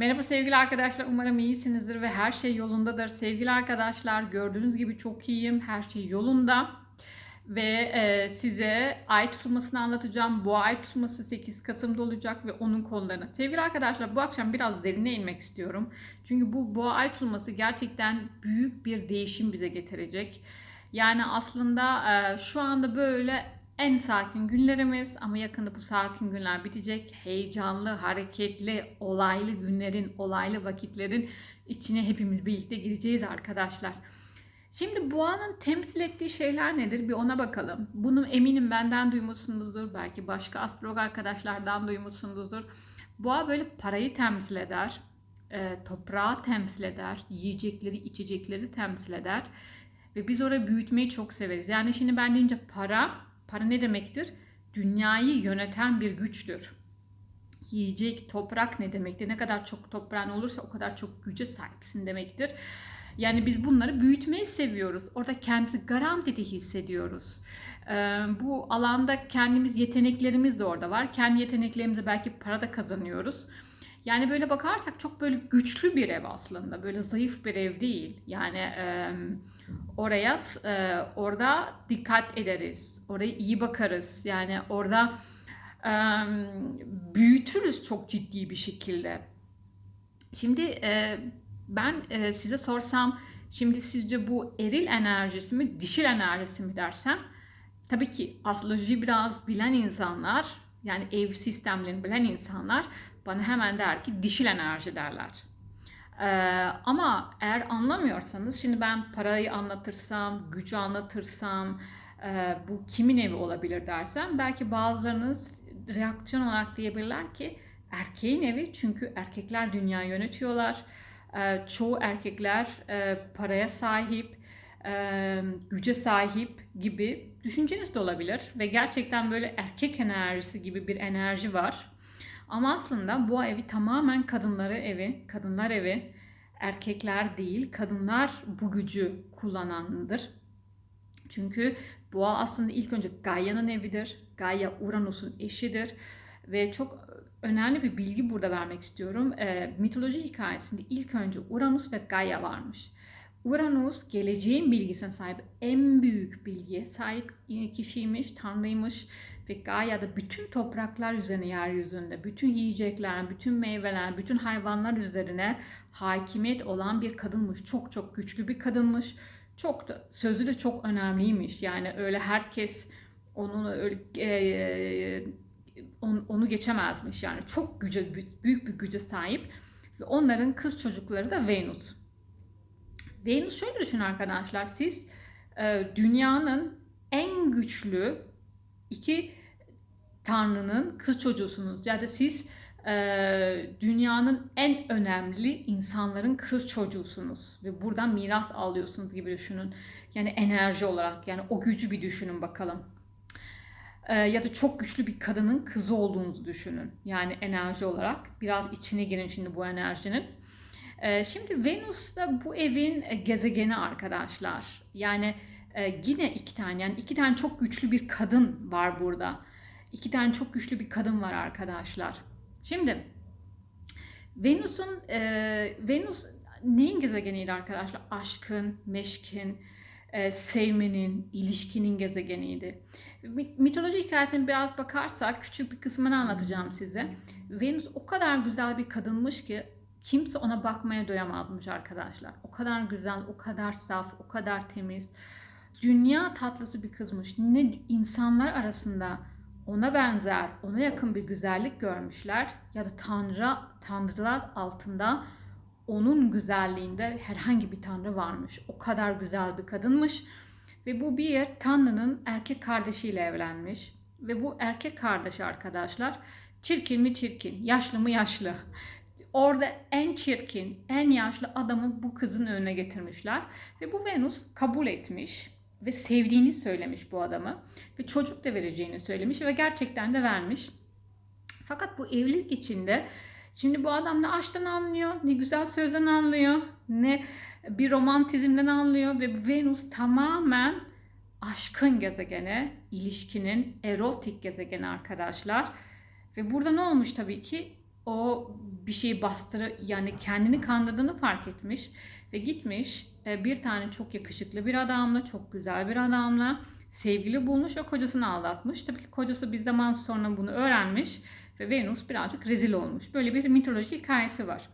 Merhaba sevgili arkadaşlar. Umarım iyisinizdir ve her şey yolundadır. Sevgili arkadaşlar gördüğünüz gibi çok iyiyim. Her şey yolunda. Ve e, size ay tutulmasını anlatacağım. Bu ay tutulması 8 Kasım'da olacak ve onun konularını. Sevgili arkadaşlar bu akşam biraz derine inmek istiyorum. Çünkü bu boğa ay tutulması gerçekten büyük bir değişim bize getirecek. Yani aslında e, şu anda böyle en sakin günlerimiz ama yakında bu sakin günler bitecek. Heyecanlı, hareketli, olaylı günlerin, olaylı vakitlerin içine hepimiz birlikte gireceğiz arkadaşlar. Şimdi boğanın temsil ettiği şeyler nedir? Bir ona bakalım. Bunu eminim benden duymuşsunuzdur. Belki başka astrolog arkadaşlardan duymuşsunuzdur. Boğa böyle parayı temsil eder. E, toprağı temsil eder. Yiyecekleri, içecekleri temsil eder. Ve biz orayı büyütmeyi çok severiz. Yani şimdi ben deyince para, para ne demektir? Dünyayı yöneten bir güçtür. Yiyecek, toprak ne demektir? Ne kadar çok toprağın olursa o kadar çok güce sahipsin demektir. Yani biz bunları büyütmeyi seviyoruz. Orada kendimizi garantide hissediyoruz. Ee, bu alanda kendimiz yeteneklerimiz de orada var. Kendi yeteneklerimizi belki para da kazanıyoruz. Yani böyle bakarsak çok böyle güçlü bir ev aslında. Böyle zayıf bir ev değil. Yani e, oraya e, orada dikkat ederiz. Oraya iyi bakarız. Yani orada e, büyütürüz çok ciddi bir şekilde. Şimdi e, ben e, size sorsam şimdi sizce bu eril enerjisi mi dişil enerjisi mi dersem tabii ki astroloji biraz bilen insanlar yani ev sistemlerini bilen insanlar bana hemen der ki dişil enerji derler. Ee, ama eğer anlamıyorsanız şimdi ben parayı anlatırsam, gücü anlatırsam e, bu kimin evi olabilir dersem belki bazılarınız reaksiyon olarak diyebilirler ki erkeğin evi çünkü erkekler dünyayı yönetiyorlar. Ee, çoğu erkekler e, paraya sahip, e, güce sahip gibi düşünceniz de olabilir ve gerçekten böyle erkek enerjisi gibi bir enerji var. Ama aslında bu evi tamamen kadınları evi, kadınlar evi, erkekler değil, kadınlar bu gücü kullanandır. Çünkü boğa aslında ilk önce Gaia'nın evidir. Gaia Uranus'un eşidir ve çok önemli bir bilgi burada vermek istiyorum. E, mitoloji hikayesinde ilk önce Uranus ve Gaia varmış. Uranus geleceğin bilgisine sahip en büyük bilgiye sahip kişiymiş, tanrıymış ve Gaia da bütün topraklar üzerine yeryüzünde, bütün yiyecekler, bütün meyveler, bütün hayvanlar üzerine hakimiyet olan bir kadınmış. Çok çok güçlü bir kadınmış. Çok da sözü de çok önemliymiş. Yani öyle herkes onun öyle e, onu geçemezmiş. Yani çok güce büyük bir güce sahip ve onların kız çocukları da Venüs. Venüs şöyle düşün arkadaşlar. Siz e, dünyanın en güçlü iki tanrının kız çocuğusunuz. Ya da siz e, dünyanın en önemli insanların kız çocuğusunuz. Ve buradan miras alıyorsunuz gibi düşünün. Yani enerji olarak yani o gücü bir düşünün bakalım. E, ya da çok güçlü bir kadının kızı olduğunuzu düşünün. Yani enerji olarak. Biraz içine girin şimdi bu enerjinin. E, şimdi Venüs da bu evin e, gezegeni arkadaşlar. Yani e, yine iki tane yani iki tane çok güçlü bir kadın var burada. İki tane çok güçlü bir kadın var arkadaşlar. Şimdi Venüs'ün e, Venüs neyin gezegeniydi arkadaşlar? Aşkın, meşkin, e, sevmenin, ilişkinin gezegeniydi. Mitoloji hikayesine biraz bakarsak küçük bir kısmını anlatacağım size. Venüs o kadar güzel bir kadınmış ki kimse ona bakmaya doyamazmış arkadaşlar. O kadar güzel, o kadar saf, o kadar temiz. Dünya tatlısı bir kızmış. Ne insanlar arasında ona benzer, ona yakın bir güzellik görmüşler ya da tanrı tanrılar altında onun güzelliğinde herhangi bir tanrı varmış. O kadar güzel bir kadınmış ve bu bir tanrının erkek kardeşiyle evlenmiş ve bu erkek kardeş arkadaşlar çirkin mi çirkin, yaşlı mı yaşlı. Orada en çirkin, en yaşlı adamı bu kızın önüne getirmişler ve bu Venüs kabul etmiş ve sevdiğini söylemiş bu adamı ve çocuk da vereceğini söylemiş ve gerçekten de vermiş. Fakat bu evlilik içinde şimdi bu adam ne aşktan anlıyor, ne güzel sözden anlıyor, ne bir romantizmden anlıyor ve Venüs tamamen aşkın gezegeni, ilişkinin erotik gezegeni arkadaşlar. Ve burada ne olmuş tabii ki? o bir şeyi bastırı yani kendini kandırdığını fark etmiş ve gitmiş e, bir tane çok yakışıklı bir adamla, çok güzel bir adamla sevgili bulmuş ve kocasını aldatmış. Tabii ki kocası bir zaman sonra bunu öğrenmiş ve Venüs birazcık rezil olmuş. Böyle bir mitoloji hikayesi var.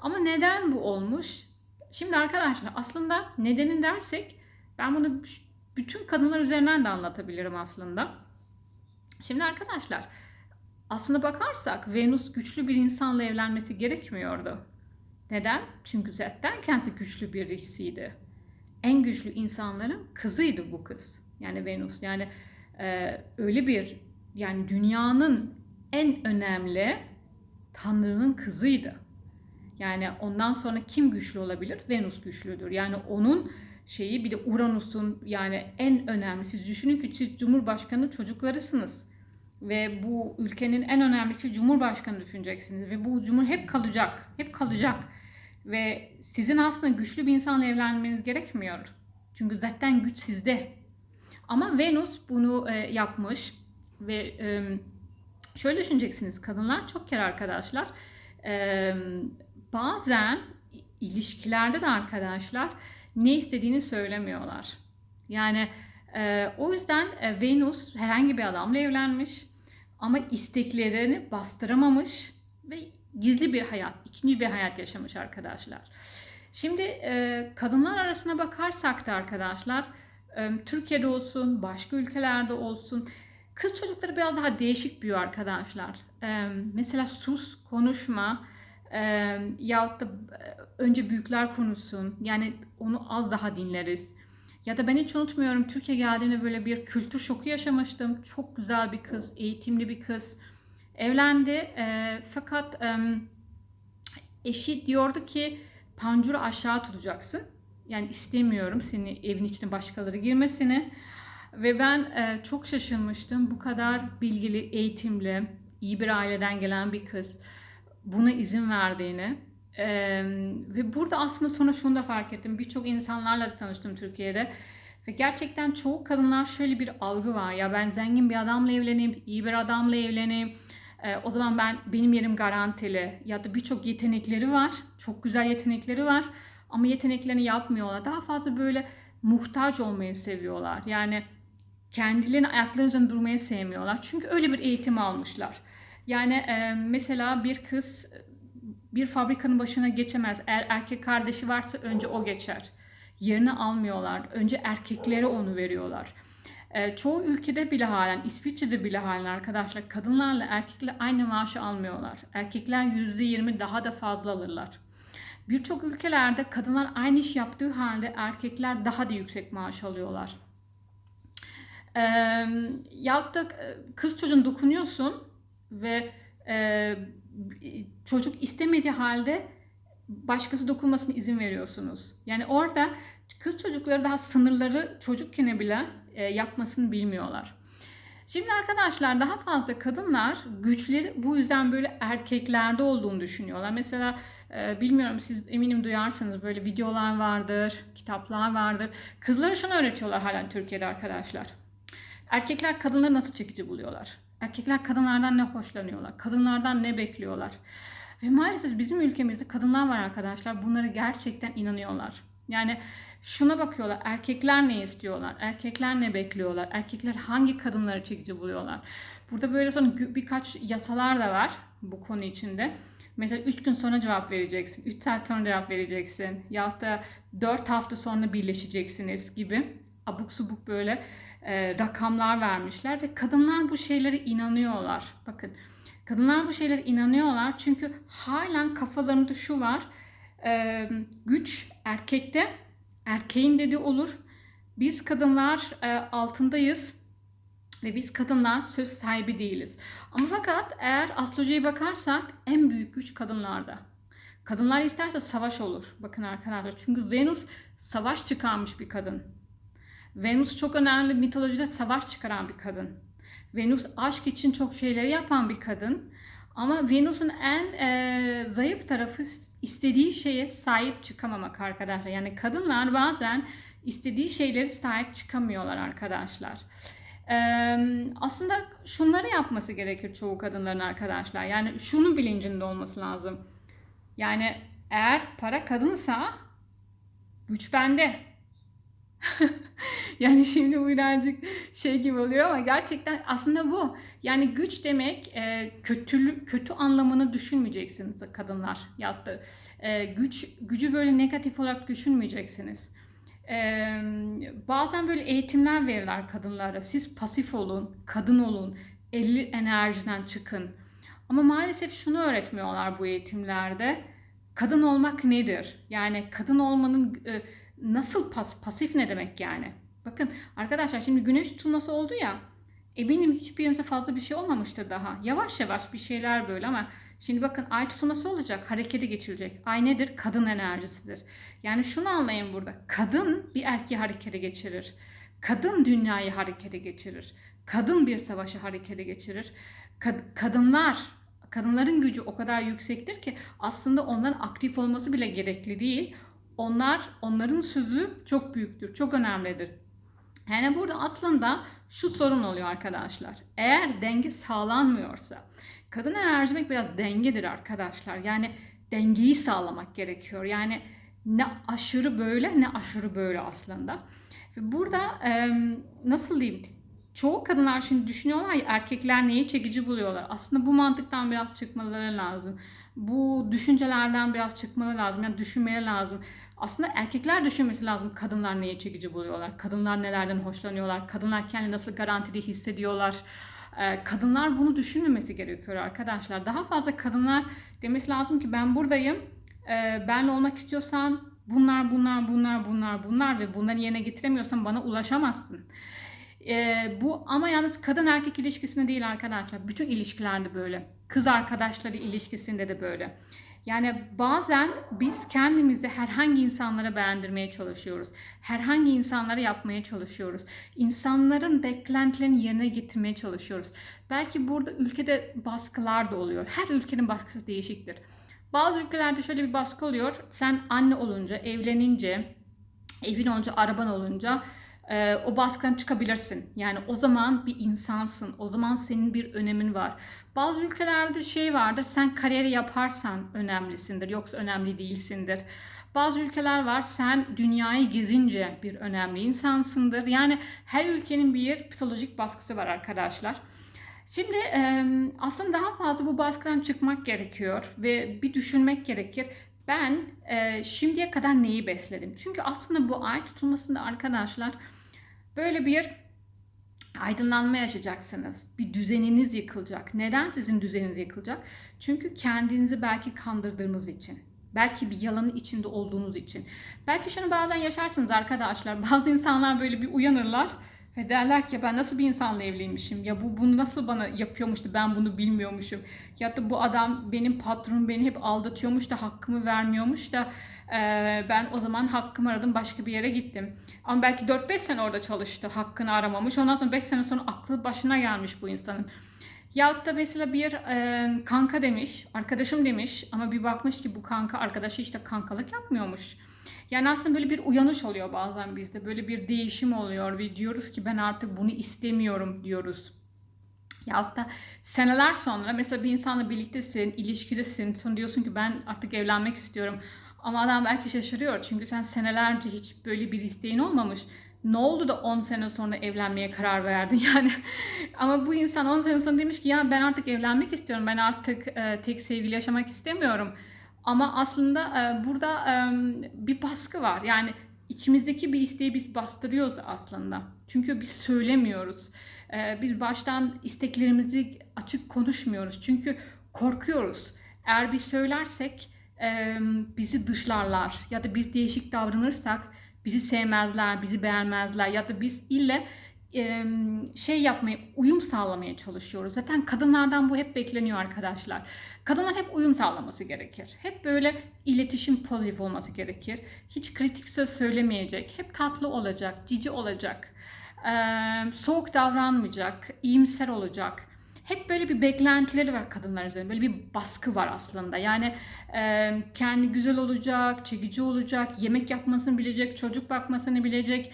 Ama neden bu olmuş? Şimdi arkadaşlar aslında nedeni dersek ben bunu bütün kadınlar üzerinden de anlatabilirim aslında. Şimdi arkadaşlar aslında bakarsak Venüs güçlü bir insanla evlenmesi gerekmiyordu. Neden? Çünkü zaten kendi güçlü birisiydi. En güçlü insanların kızıydı bu kız. Yani Venüs. Yani e, öyle bir yani dünyanın en önemli tanrının kızıydı. Yani ondan sonra kim güçlü olabilir? Venüs güçlüdür. Yani onun şeyi bir de Uranüs'ün yani en önemli. Siz düşünün ki siz Cumhurbaşkanı çocuklarısınız. Ve bu ülkenin en önemli ki Cumhurbaşkanı düşüneceksiniz. Ve bu cumhur hep kalacak. Hep kalacak. Ve sizin aslında güçlü bir insanla evlenmeniz gerekmiyor. Çünkü zaten güç sizde. Ama Venüs bunu e, yapmış ve e, şöyle düşüneceksiniz kadınlar çok kere arkadaşlar e, bazen ilişkilerde de arkadaşlar ne istediğini söylemiyorlar. Yani e, o yüzden e, Venüs herhangi bir adamla evlenmiş ama isteklerini bastıramamış ve gizli bir hayat, ikinci bir hayat yaşamış arkadaşlar. Şimdi e, kadınlar arasına bakarsak da arkadaşlar e, Türkiye'de olsun, başka ülkelerde olsun kız çocukları biraz daha değişik büyüyor arkadaşlar. E, mesela sus, konuşma e, yahut da e, önce büyükler konuşsun. Yani onu az daha dinleriz. Ya da ben hiç unutmuyorum Türkiye geldiğimde böyle bir kültür şoku yaşamıştım. Çok güzel bir kız, eğitimli bir kız. Evlendi e, fakat e, eşi diyordu ki pancuru aşağı tutacaksın. Yani istemiyorum seni evin içine başkaları girmesini. Ve ben e, çok şaşırmıştım. Bu kadar bilgili, eğitimli, iyi bir aileden gelen bir kız buna izin verdiğini. E, ve burada aslında sonra şunu da fark ettim. Birçok insanlarla da tanıştım Türkiye'de. Ve gerçekten çoğu kadınlar şöyle bir algı var. Ya ben zengin bir adamla evleneyim, iyi bir adamla evleneyim. E, o zaman ben benim yerim garantili. Ya da birçok yetenekleri var. Çok güzel yetenekleri var. Ama yeteneklerini yapmıyorlar. Daha fazla böyle muhtaç olmayı seviyorlar. Yani kendilerini ayakları üzerinde durmayı sevmiyorlar. Çünkü öyle bir eğitim almışlar. Yani e, mesela bir kız bir fabrikanın başına geçemez. Eğer erkek kardeşi varsa önce o geçer. Yerini almıyorlar. Önce erkeklere onu veriyorlar. E, çoğu ülkede bile halen, İsviçre'de bile halen arkadaşlar kadınlarla erkekler aynı maaşı almıyorlar. Erkekler %20 daha da fazla alırlar. Birçok ülkelerde kadınlar aynı iş yaptığı halde erkekler daha da yüksek maaş alıyorlar. E, yahut da kız çocuğun dokunuyorsun ve e, çocuk istemediği halde başkası dokunmasına izin veriyorsunuz. Yani orada kız çocukları daha sınırları çocukken bile e, yapmasını bilmiyorlar. Şimdi arkadaşlar daha fazla kadınlar güçleri bu yüzden böyle erkeklerde olduğunu düşünüyorlar. Mesela e, bilmiyorum siz eminim duyarsınız böyle videolar vardır, kitaplar vardır. Kızlara şunu öğretiyorlar halen Türkiye'de arkadaşlar. Erkekler kadınları nasıl çekici buluyorlar? Erkekler kadınlardan ne hoşlanıyorlar? Kadınlardan ne bekliyorlar? Ve maalesef bizim ülkemizde kadınlar var arkadaşlar. Bunları gerçekten inanıyorlar. Yani şuna bakıyorlar. Erkekler ne istiyorlar? Erkekler ne bekliyorlar? Erkekler hangi kadınları çekici buluyorlar? Burada böyle sonra birkaç yasalar da var bu konu içinde. Mesela 3 gün sonra cevap vereceksin. 3 saat sonra cevap vereceksin. Ya da 4 hafta sonra birleşeceksiniz gibi abuk subuk böyle e, rakamlar vermişler ve kadınlar bu şeylere inanıyorlar. Bakın kadınlar bu şeylere inanıyorlar çünkü halen kafalarında şu var. E, güç erkekte, erkeğin dediği olur. Biz kadınlar e, altındayız ve biz kadınlar söz sahibi değiliz. Ama fakat eğer astrolojiye bakarsak en büyük güç kadınlarda. Kadınlar isterse savaş olur. Bakın arkadaşlar çünkü Venüs savaş çıkarmış bir kadın. Venüs çok önemli mitolojide savaş çıkaran bir kadın. Venüs aşk için çok şeyleri yapan bir kadın. Ama Venüs'ün en e, zayıf tarafı istediği şeye sahip çıkamamak arkadaşlar. Yani kadınlar bazen istediği şeyleri sahip çıkamıyorlar arkadaşlar. Eee, aslında şunları yapması gerekir çoğu kadınların arkadaşlar. Yani şunun bilincinde olması lazım. Yani eğer para kadınsa güç bende. yani şimdi bu birazcık şey gibi oluyor ama gerçekten aslında bu. Yani güç demek e, kötü kötü anlamını düşünmeyeceksiniz kadınlar ya da e, güç gücü böyle negatif olarak düşünmeyeceksiniz. E, bazen böyle eğitimler verirler kadınlara. Siz pasif olun, kadın olun, elli enerjiden çıkın. Ama maalesef şunu öğretmiyorlar bu eğitimlerde. Kadın olmak nedir? Yani kadın olmanın e, nasıl pas, pasif ne demek yani? Bakın arkadaşlar şimdi güneş tutulması oldu ya. Eminim hiçbirinize fazla bir şey olmamıştır daha. Yavaş yavaş bir şeyler böyle ama şimdi bakın ay tutulması olacak, harekete geçilecek. Ay nedir? Kadın enerjisidir. Yani şunu anlayın burada. Kadın bir erkeği harekete geçirir. Kadın dünyayı harekete geçirir. Kadın bir savaşı harekete geçirir. Kad- kadınlar kadınların gücü o kadar yüksektir ki aslında onların aktif olması bile gerekli değil. Onlar onların sözü çok büyüktür, çok önemlidir. Yani burada aslında şu sorun oluyor arkadaşlar. Eğer denge sağlanmıyorsa, kadın enerji demek biraz dengedir arkadaşlar. Yani dengeyi sağlamak gerekiyor. Yani ne aşırı böyle ne aşırı böyle aslında. Ve burada e, nasıl diyeyim? Çoğu kadınlar şimdi düşünüyorlar ya erkekler neyi çekici buluyorlar. Aslında bu mantıktan biraz çıkmaları lazım. Bu düşüncelerden biraz çıkmaları lazım. Yani düşünmeleri lazım. Aslında erkekler düşünmesi lazım kadınlar neyi çekici buluyorlar. Kadınlar nelerden hoşlanıyorlar. Kadınlar kendi nasıl garantili hissediyorlar. Ee, kadınlar bunu düşünmemesi gerekiyor arkadaşlar. Daha fazla kadınlar demesi lazım ki ben buradayım. Ee, benle olmak istiyorsan bunlar bunlar bunlar bunlar bunlar ve bunları yerine getiremiyorsan bana ulaşamazsın. Ee, bu ama yalnız kadın erkek ilişkisinde değil arkadaşlar. Bütün ilişkilerde böyle. Kız arkadaşları ilişkisinde de böyle. Yani bazen biz kendimizi herhangi insanlara beğendirmeye çalışıyoruz. Herhangi insanlara yapmaya çalışıyoruz. İnsanların beklentilerini yerine getirmeye çalışıyoruz. Belki burada ülkede baskılar da oluyor. Her ülkenin baskısı değişiktir. Bazı ülkelerde şöyle bir baskı oluyor. Sen anne olunca, evlenince, evin olunca, araban olunca e, o baskıdan çıkabilirsin. Yani o zaman bir insansın. O zaman senin bir önemin var. Bazı ülkelerde şey vardır. Sen kariyeri yaparsan önemlisindir. Yoksa önemli değilsindir. Bazı ülkeler var. Sen dünyayı gezince bir önemli insansındır. Yani her ülkenin bir psikolojik baskısı var arkadaşlar. Şimdi aslında daha fazla bu baskıdan çıkmak gerekiyor ve bir düşünmek gerekir. Ben e, şimdiye kadar neyi besledim? Çünkü aslında bu ay tutulmasında arkadaşlar böyle bir aydınlanma yaşayacaksınız. Bir düzeniniz yıkılacak. Neden sizin düzeniniz yıkılacak? Çünkü kendinizi belki kandırdığınız için. Belki bir yalanın içinde olduğunuz için. Belki şunu bazen yaşarsınız arkadaşlar. Bazı insanlar böyle bir uyanırlar ve derler ki ben nasıl bir insanla evliymişim? Ya bu bunu nasıl bana yapıyormuştu ben bunu bilmiyormuşum. Ya da bu adam benim patronum beni hep aldatıyormuş da hakkımı vermiyormuş da e, ben o zaman hakkımı aradım başka bir yere gittim. Ama belki 4-5 sene orada çalıştı hakkını aramamış. Ondan sonra 5 sene sonra aklı başına gelmiş bu insanın. Yahut da mesela bir e, kanka demiş, arkadaşım demiş ama bir bakmış ki bu kanka arkadaşı işte kankalık yapmıyormuş. Yani aslında böyle bir uyanış oluyor bazen bizde. Böyle bir değişim oluyor ve diyoruz ki ben artık bunu istemiyorum diyoruz. Ya da seneler sonra mesela bir insanla birliktesin, ilişkilisin. Sonra diyorsun ki ben artık evlenmek istiyorum. Ama adam belki şaşırıyor. Çünkü sen senelerce hiç böyle bir isteğin olmamış. Ne oldu da 10 sene sonra evlenmeye karar verdin yani. Ama bu insan 10 sene sonra demiş ki ya ben artık evlenmek istiyorum. Ben artık e, tek sevgili yaşamak istemiyorum. Ama aslında e, burada e, bir baskı var. Yani içimizdeki bir isteği biz bastırıyoruz aslında. Çünkü biz söylemiyoruz. E, biz baştan isteklerimizi açık konuşmuyoruz. Çünkü korkuyoruz. Eğer bir söylersek e, bizi dışlarlar ya da biz değişik davranırsak bizi sevmezler, bizi beğenmezler ya da biz ille şey yapmaya, uyum sağlamaya çalışıyoruz. Zaten kadınlardan bu hep bekleniyor arkadaşlar. Kadınlar hep uyum sağlaması gerekir. Hep böyle iletişim pozitif olması gerekir. Hiç kritik söz söylemeyecek. Hep tatlı olacak, cici olacak. Soğuk davranmayacak, iyimser olacak. Hep böyle bir beklentileri var kadınlar üzerinde. Böyle bir baskı var aslında. Yani kendi güzel olacak, çekici olacak, yemek yapmasını bilecek, çocuk bakmasını bilecek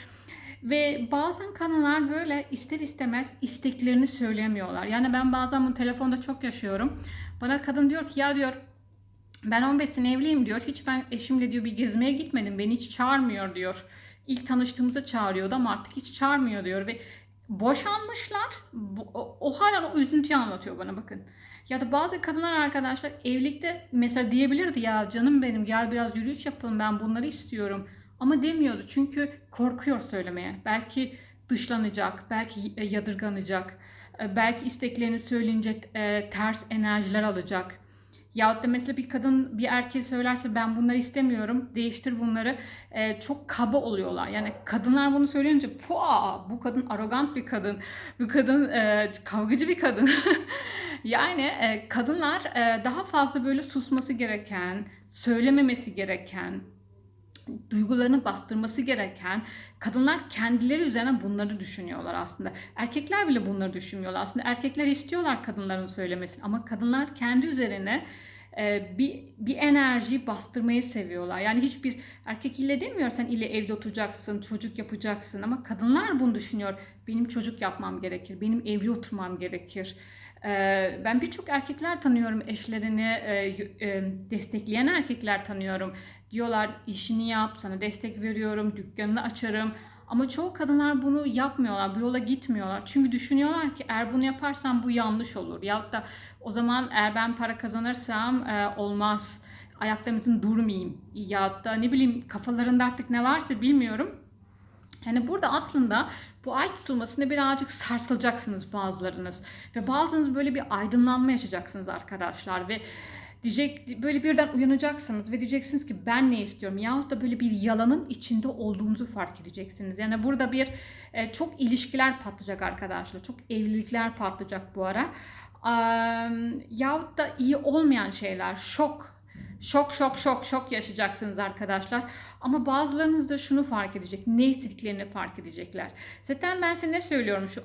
Ve bazen kadınlar böyle ister istemez isteklerini söylemiyorlar. Yani ben bazen bunu telefonda çok yaşıyorum. Bana kadın diyor ki ya diyor ben 15 sene evliyim diyor. Hiç ben eşimle diyor bir gezmeye gitmedim. Beni hiç çağırmıyor diyor. İlk tanıştığımızda çağırıyordu ama artık hiç çağırmıyor diyor ve boşanmışlar. O, o hala o üzüntüyü anlatıyor bana bakın. Ya da bazı kadınlar arkadaşlar evlilikte mesela diyebilirdi ya canım benim gel biraz yürüyüş yapalım ben bunları istiyorum. Ama demiyordu çünkü korkuyor söylemeye. Belki dışlanacak, belki e, yadırganacak, e, belki isteklerini söyleyince e, ters enerjiler alacak. Yahut da mesela bir kadın bir erkeğe söylerse ben bunları istemiyorum, değiştir bunları. e, çok kaba oluyorlar. Yani kadınlar bunu söyleyince Pua, bu kadın arrogant bir kadın, bu kadın e, kavgacı bir kadın. yani e, kadınlar e, daha fazla böyle susması gereken, söylememesi gereken, duygularını bastırması gereken kadınlar kendileri üzerine bunları düşünüyorlar aslında. Erkekler bile bunları düşünmüyorlar. Aslında erkekler istiyorlar kadınların söylemesini ama kadınlar kendi üzerine e, bir bir enerjiyi bastırmayı seviyorlar. Yani hiçbir erkek ile demiyor sen ile evde oturacaksın, çocuk yapacaksın ama kadınlar bunu düşünüyor. Benim çocuk yapmam gerekir, benim evli oturmam gerekir. Ben birçok erkekler tanıyorum eşlerini destekleyen erkekler tanıyorum. Diyorlar işini yap, sana destek veriyorum, dükkanını açarım. Ama çoğu kadınlar bunu yapmıyorlar, bu yola gitmiyorlar. Çünkü düşünüyorlar ki eğer bunu yaparsam bu yanlış olur. Yahut da o zaman eğer ben para kazanırsam e, olmaz. Ayaklarım için durmayayım. Yahut da ne bileyim kafalarında artık ne varsa bilmiyorum. Yani burada aslında bu ay tutulmasında birazcık sarsılacaksınız bazılarınız. Ve bazılarınız böyle bir aydınlanma yaşayacaksınız arkadaşlar. Ve diyecek böyle birden uyanacaksınız ve diyeceksiniz ki ben ne istiyorum yahut da böyle bir yalanın içinde olduğunuzu fark edeceksiniz. Yani burada bir e, çok ilişkiler patlayacak arkadaşlar. Çok evlilikler patlayacak bu ara. Yahut da iyi olmayan şeyler, şok Şok şok şok şok yaşayacaksınız arkadaşlar. Ama bazılarınız da şunu fark edecek. Ne istediklerini fark edecekler. Zaten ben size ne söylüyorum şu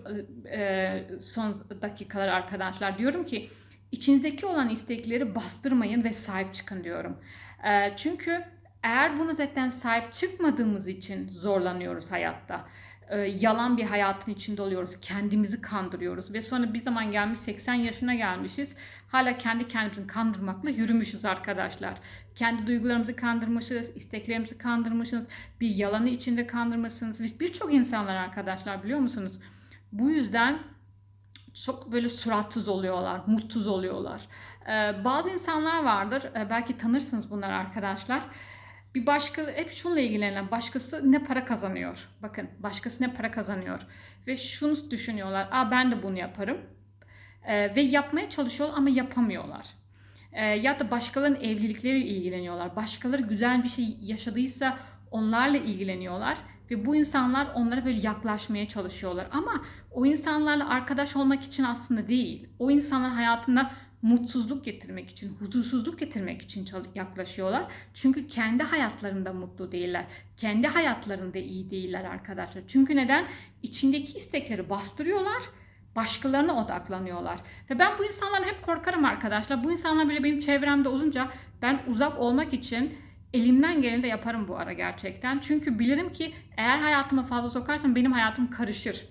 e, son dakikalar arkadaşlar. Diyorum ki içinizdeki olan istekleri bastırmayın ve sahip çıkın diyorum. E, çünkü eğer buna zaten sahip çıkmadığımız için zorlanıyoruz hayatta. E, yalan bir hayatın içinde oluyoruz. Kendimizi kandırıyoruz. Ve sonra bir zaman gelmiş 80 yaşına gelmişiz. Hala kendi kendimizi kandırmakla yürümüşüz arkadaşlar. Kendi duygularımızı kandırmışız, isteklerimizi kandırmışız, bir yalanı içinde kandırmışsınız. Birçok insanlar arkadaşlar biliyor musunuz? Bu yüzden çok böyle suratsız oluyorlar, mutsuz oluyorlar. Ee, bazı insanlar vardır, e, belki tanırsınız bunlar arkadaşlar. Bir başka, hep şununla ilgilenen, başkası ne para kazanıyor. Bakın, başkası ne para kazanıyor. Ve şunu düşünüyorlar, Aa, ben de bunu yaparım. Ee, ve yapmaya çalışıyorlar ama yapamıyorlar. Ee, ya da başkalarının evlilikleriyle ilgileniyorlar. Başkaları güzel bir şey yaşadıysa onlarla ilgileniyorlar. Ve bu insanlar onlara böyle yaklaşmaya çalışıyorlar. Ama o insanlarla arkadaş olmak için aslında değil. O insanların hayatında mutsuzluk getirmek için, huzursuzluk getirmek için yaklaşıyorlar. Çünkü kendi hayatlarında mutlu değiller. Kendi hayatlarında iyi değiller arkadaşlar. Çünkü neden? İçindeki istekleri bastırıyorlar başkalarına odaklanıyorlar. Ve ben bu insanlardan hep korkarım arkadaşlar. Bu insanlar bile benim çevremde olunca ben uzak olmak için elimden geleni de yaparım bu ara gerçekten. Çünkü bilirim ki eğer hayatıma fazla sokarsam benim hayatım karışır.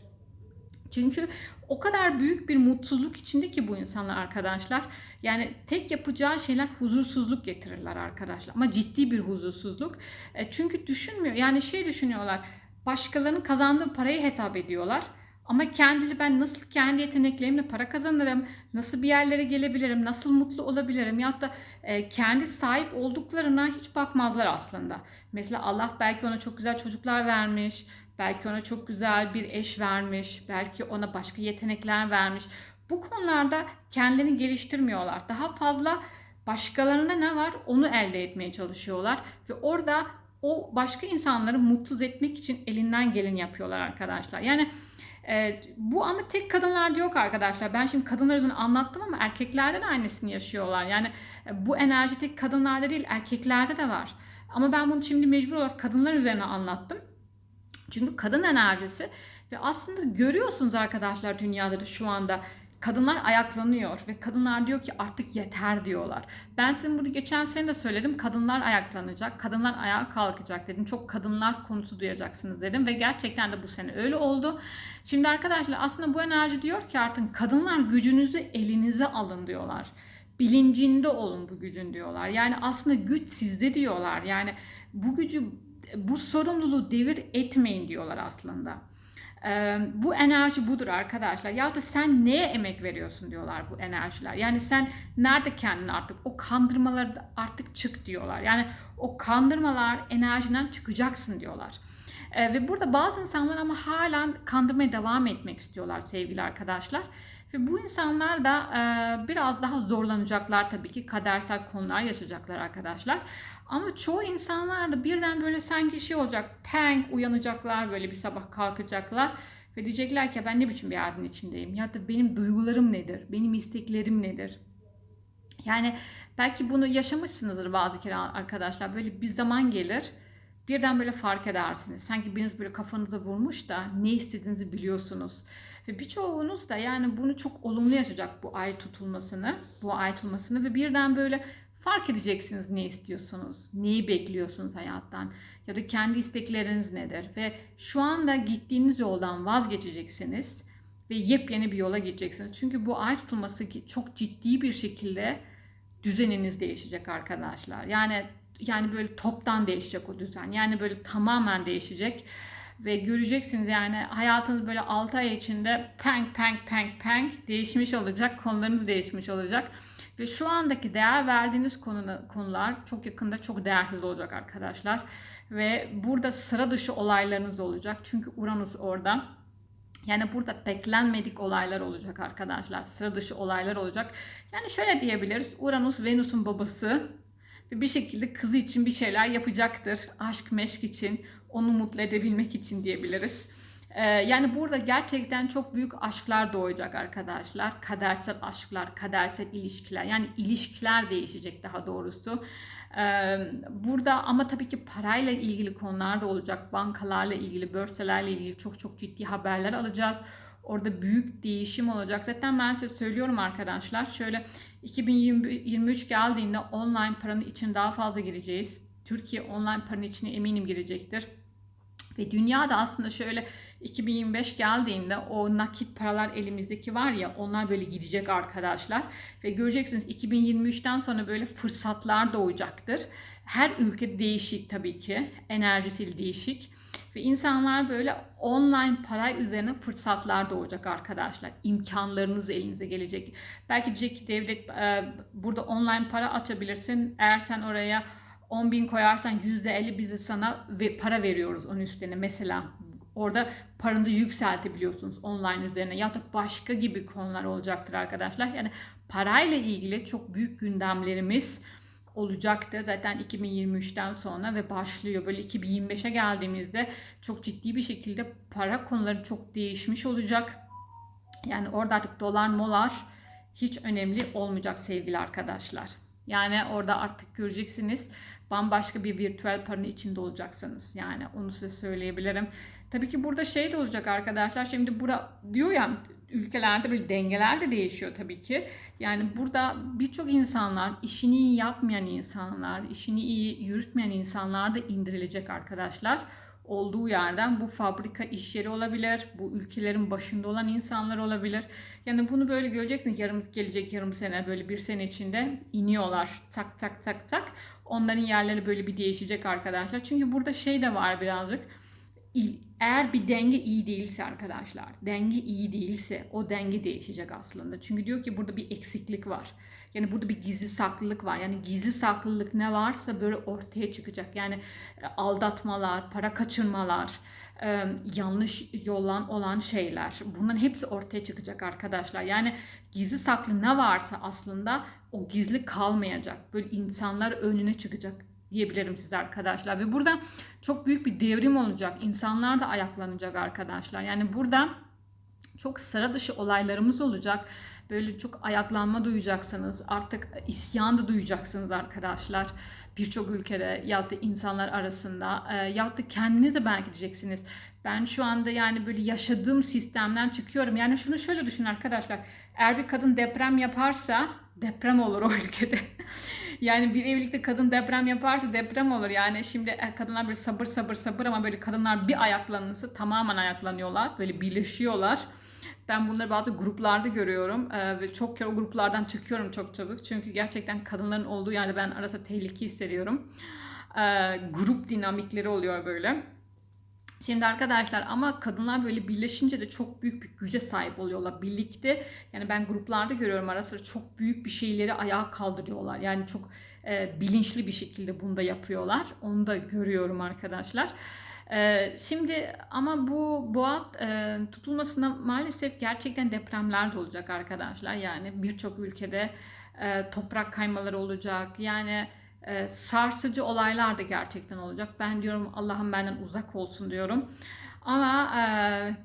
Çünkü o kadar büyük bir mutsuzluk içinde ki bu insanlar arkadaşlar. Yani tek yapacağı şeyler huzursuzluk getirirler arkadaşlar. Ama ciddi bir huzursuzluk. E, çünkü düşünmüyor. Yani şey düşünüyorlar. Başkalarının kazandığı parayı hesap ediyorlar. Ama kendili ben nasıl kendi yeteneklerimle para kazanırım, nasıl bir yerlere gelebilirim, nasıl mutlu olabilirim ya da e, kendi sahip olduklarına hiç bakmazlar aslında. Mesela Allah belki ona çok güzel çocuklar vermiş, belki ona çok güzel bir eş vermiş, belki ona başka yetenekler vermiş. Bu konularda kendilerini geliştirmiyorlar. Daha fazla başkalarında ne var onu elde etmeye çalışıyorlar ve orada o başka insanları mutsuz etmek için elinden geleni yapıyorlar arkadaşlar. Yani Evet, bu ama tek kadınlarda yok arkadaşlar. Ben şimdi kadınlar üzerine anlattım ama erkeklerde de aynısını yaşıyorlar. Yani e, bu enerji tek kadınlarda değil erkeklerde de var. Ama ben bunu şimdi mecbur olarak kadınlar üzerine anlattım. Çünkü kadın enerjisi ve aslında görüyorsunuz arkadaşlar dünyada da şu anda kadınlar ayaklanıyor ve kadınlar diyor ki artık yeter diyorlar. Ben sizin bunu geçen sene de söyledim. Kadınlar ayaklanacak, kadınlar ayağa kalkacak dedim. Çok kadınlar konusu duyacaksınız dedim ve gerçekten de bu sene öyle oldu. Şimdi arkadaşlar aslında bu enerji diyor ki artık kadınlar gücünüzü elinize alın diyorlar. Bilincinde olun bu gücün diyorlar. Yani aslında güç sizde diyorlar. Yani bu gücü bu sorumluluğu devir etmeyin diyorlar aslında. Bu enerji budur arkadaşlar. Ya da sen neye emek veriyorsun diyorlar bu enerjiler. Yani sen nerede kendini artık o kandırmaları artık çık diyorlar. Yani o kandırmalar enerjiden çıkacaksın diyorlar. Ve burada bazı insanlar ama hala kandırmaya devam etmek istiyorlar sevgili arkadaşlar. Ve bu insanlar da e, biraz daha zorlanacaklar tabii ki kadersel konular yaşayacaklar arkadaşlar. Ama çoğu insanlar da birden böyle sanki şey olacak, peng uyanacaklar böyle bir sabah kalkacaklar ve diyecekler ki ben ne biçim bir hayatın içindeyim ya da benim duygularım nedir, benim isteklerim nedir? Yani belki bunu yaşamışsınızdır bazı kere arkadaşlar böyle bir zaman gelir birden böyle fark edersiniz. Sanki biriniz böyle kafanıza vurmuş da ne istediğinizi biliyorsunuz. Ve birçoğunuz da yani bunu çok olumlu yaşayacak bu ay tutulmasını, bu ay tutulmasını ve birden böyle fark edeceksiniz ne istiyorsunuz, neyi bekliyorsunuz hayattan ya da kendi istekleriniz nedir ve şu anda gittiğiniz yoldan vazgeçeceksiniz ve yepyeni bir yola gideceksiniz. Çünkü bu ay tutulması çok ciddi bir şekilde düzeniniz değişecek arkadaşlar. Yani yani böyle toptan değişecek o düzen. Yani böyle tamamen değişecek ve göreceksiniz yani hayatınız böyle 6 ay içinde peng peng peng peng değişmiş olacak. Konularınız değişmiş olacak. Ve şu andaki değer verdiğiniz konu, konular çok yakında çok değersiz olacak arkadaşlar. Ve burada sıra dışı olaylarınız olacak. Çünkü Uranüs orada. Yani burada beklenmedik olaylar olacak arkadaşlar. Sıra dışı olaylar olacak. Yani şöyle diyebiliriz. Uranüs Venüs'ün babası ve bir şekilde kızı için bir şeyler yapacaktır. Aşk meşk için, onu mutlu edebilmek için diyebiliriz. Ee, yani burada gerçekten çok büyük aşklar doğacak arkadaşlar. Kadersel aşklar, kadersel ilişkiler. Yani ilişkiler değişecek daha doğrusu. Ee, burada ama tabii ki parayla ilgili konular da olacak. Bankalarla ilgili, börselerle ilgili çok çok ciddi haberler alacağız. Orada büyük değişim olacak. Zaten ben size söylüyorum arkadaşlar. Şöyle 2023 geldiğinde online paranın için daha fazla gireceğiz. Türkiye online paranın içine eminim girecektir. Ve dünyada aslında şöyle 2025 geldiğinde o nakit paralar elimizdeki var ya onlar böyle gidecek arkadaşlar. Ve göreceksiniz 2023'ten sonra böyle fırsatlar doğacaktır. Her ülke değişik tabii ki. Enerjisi değişik. Ve insanlar böyle online para üzerine fırsatlar doğacak arkadaşlar. İmkanlarınız elinize gelecek. Belki ki devlet e, burada online para açabilirsin. Eğer sen oraya 10 bin koyarsan %50 bize sana ve para veriyoruz onun üstüne. Mesela orada paranızı yükseltebiliyorsunuz online üzerine ya da başka gibi konular olacaktır arkadaşlar. Yani parayla ilgili çok büyük gündemlerimiz olacaktır. Zaten 2023'ten sonra ve başlıyor. Böyle 2025'e geldiğimizde çok ciddi bir şekilde para konuları çok değişmiş olacak. Yani orada artık dolar molar hiç önemli olmayacak sevgili arkadaşlar. Yani orada artık göreceksiniz bambaşka bir virtüel paranın içinde olacaksınız. Yani onu size söyleyebilirim. Tabii ki burada şey de olacak arkadaşlar. Şimdi burada diyor ya ülkelerde böyle dengeler de değişiyor tabii ki. Yani burada birçok insanlar, işini iyi yapmayan insanlar, işini iyi yürütmeyen insanlar da indirilecek arkadaşlar. Olduğu yerden bu fabrika iş yeri olabilir, bu ülkelerin başında olan insanlar olabilir. Yani bunu böyle göreceksiniz yarım gelecek yarım sene böyle bir sene içinde iniyorlar tak tak tak tak. Onların yerleri böyle bir değişecek arkadaşlar. Çünkü burada şey de var birazcık eğer bir denge iyi değilse arkadaşlar, denge iyi değilse o denge değişecek aslında. Çünkü diyor ki burada bir eksiklik var. Yani burada bir gizli saklılık var. Yani gizli saklılık ne varsa böyle ortaya çıkacak. Yani e, aldatmalar, para kaçırmalar, e, yanlış yollan olan şeyler. Bunların hepsi ortaya çıkacak arkadaşlar. Yani gizli saklı ne varsa aslında o gizli kalmayacak. Böyle insanlar önüne çıkacak diyebilirim size arkadaşlar. Ve burada çok büyük bir devrim olacak. İnsanlar da ayaklanacak arkadaşlar. Yani burada çok sıra dışı olaylarımız olacak. Böyle çok ayaklanma duyacaksınız. Artık isyan da duyacaksınız arkadaşlar. birçok ülkede ya da insanlar arasında e, ya da kendiniz de belki diyeceksiniz. Ben şu anda yani böyle yaşadığım sistemden çıkıyorum. Yani şunu şöyle düşünün arkadaşlar. Eğer bir kadın deprem yaparsa deprem olur o ülkede. yani bir evlilikte kadın deprem yaparsa deprem olur. Yani şimdi e, kadınlar böyle sabır sabır sabır ama böyle kadınlar bir ayaklanırsa tamamen ayaklanıyorlar. Böyle birleşiyorlar. Ben bunları bazı gruplarda görüyorum ee, ve çok kere o gruplardan çıkıyorum çok çabuk. Çünkü gerçekten kadınların olduğu yerde ben arası tehlike hissediyorum. Ee, grup dinamikleri oluyor böyle. Şimdi arkadaşlar ama kadınlar böyle birleşince de çok büyük bir güce sahip oluyorlar birlikte. Yani ben gruplarda görüyorum ara sıra çok büyük bir şeyleri ayağa kaldırıyorlar. Yani çok e, bilinçli bir şekilde bunu da yapıyorlar. Onu da görüyorum arkadaşlar. E, şimdi ama bu boğa e, tutulmasında maalesef gerçekten depremler de olacak arkadaşlar. Yani birçok ülkede e, toprak kaymaları olacak. Yani e, sarsıcı olaylar da gerçekten olacak. Ben diyorum Allah'ım benden uzak olsun diyorum. Ama e,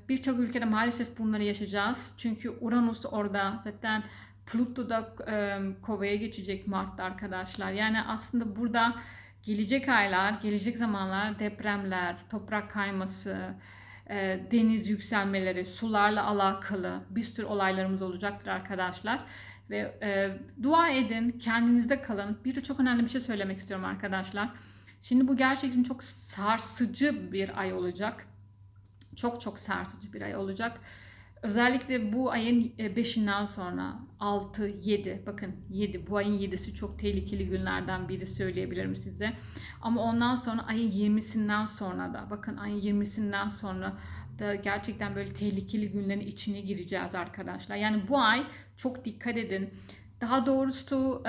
birçok ülkede maalesef bunları yaşayacağız. Çünkü Uranüs orada zaten Pluto da e, kovaya geçecek Mart'ta arkadaşlar. Yani aslında burada gelecek aylar, gelecek zamanlar depremler, toprak kayması, e, deniz yükselmeleri, sularla alakalı bir sürü olaylarımız olacaktır arkadaşlar. Ve e, dua edin, kendinizde kalın. Bir de çok önemli bir şey söylemek istiyorum arkadaşlar. Şimdi bu gerçekten çok sarsıcı bir ay olacak. Çok çok sarsıcı bir ay olacak. Özellikle bu ayın 5'inden sonra 6, 7 bakın 7 bu ayın 7'si çok tehlikeli günlerden biri söyleyebilirim size. Ama ondan sonra ayın 20'sinden sonra da bakın ayın 20'sinden sonra da gerçekten böyle tehlikeli günlerin içine gireceğiz arkadaşlar. Yani bu ay çok dikkat edin. Daha doğrusu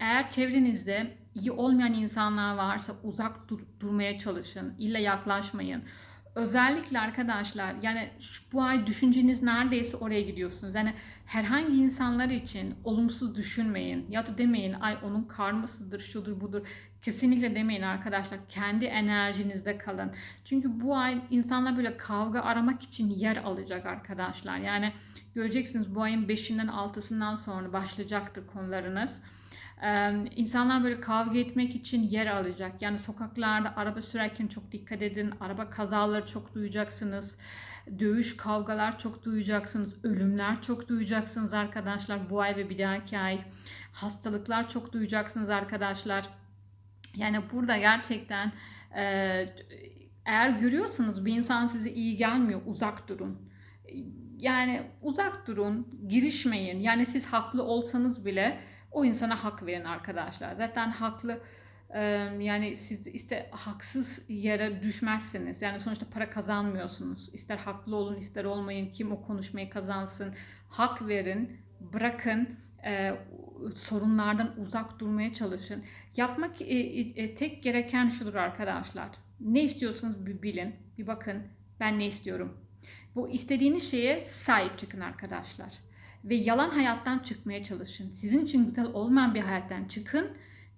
eğer çevrenizde iyi olmayan insanlar varsa uzak dur- durmaya çalışın. İlla yaklaşmayın. Özellikle arkadaşlar yani şu, bu ay düşünceniz neredeyse oraya gidiyorsunuz. Yani herhangi insanlar için olumsuz düşünmeyin. Ya da demeyin ay onun karmasıdır, şudur budur. Kesinlikle demeyin arkadaşlar. Kendi enerjinizde kalın. Çünkü bu ay insanlar böyle kavga aramak için yer alacak arkadaşlar. Yani göreceksiniz bu ayın 5'inden 6'sından sonra başlayacaktır konularınız. Ee, insanlar böyle kavga etmek için yer alacak. Yani sokaklarda araba sürerken çok dikkat edin. Araba kazaları çok duyacaksınız. Dövüş, kavgalar çok duyacaksınız. Ölümler çok duyacaksınız arkadaşlar bu ay ve bir dahaki ay. Hastalıklar çok duyacaksınız arkadaşlar. Yani burada gerçekten e, eğer görüyorsanız bir insan size iyi gelmiyor uzak durun. Yani uzak durun, girişmeyin. Yani siz haklı olsanız bile o insana hak verin arkadaşlar. Zaten haklı yani siz işte haksız yere düşmezsiniz. Yani sonuçta para kazanmıyorsunuz. İster haklı olun ister olmayın. Kim o konuşmayı kazansın. Hak verin. Bırakın sorunlardan uzak durmaya çalışın. Yapmak tek gereken şudur arkadaşlar. Ne istiyorsanız bir bilin. Bir bakın ben ne istiyorum. Bu istediğiniz şeye sahip çıkın arkadaşlar ve yalan hayattan çıkmaya çalışın. Sizin için güzel olmayan bir hayattan çıkın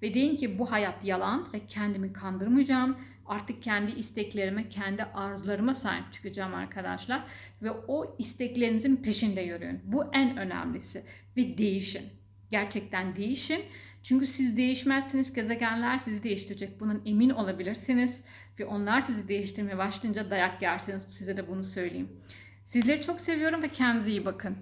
ve deyin ki bu hayat yalan ve kendimi kandırmayacağım. Artık kendi isteklerime, kendi arzularıma sahip çıkacağım arkadaşlar. Ve o isteklerinizin peşinde yürüyün. Bu en önemlisi. Ve değişin. Gerçekten değişin. Çünkü siz değişmezseniz gezegenler sizi değiştirecek. Bunun emin olabilirsiniz. Ve onlar sizi değiştirmeye başlayınca dayak yersiniz. Size de bunu söyleyeyim. Sizleri çok seviyorum ve kendinize iyi bakın.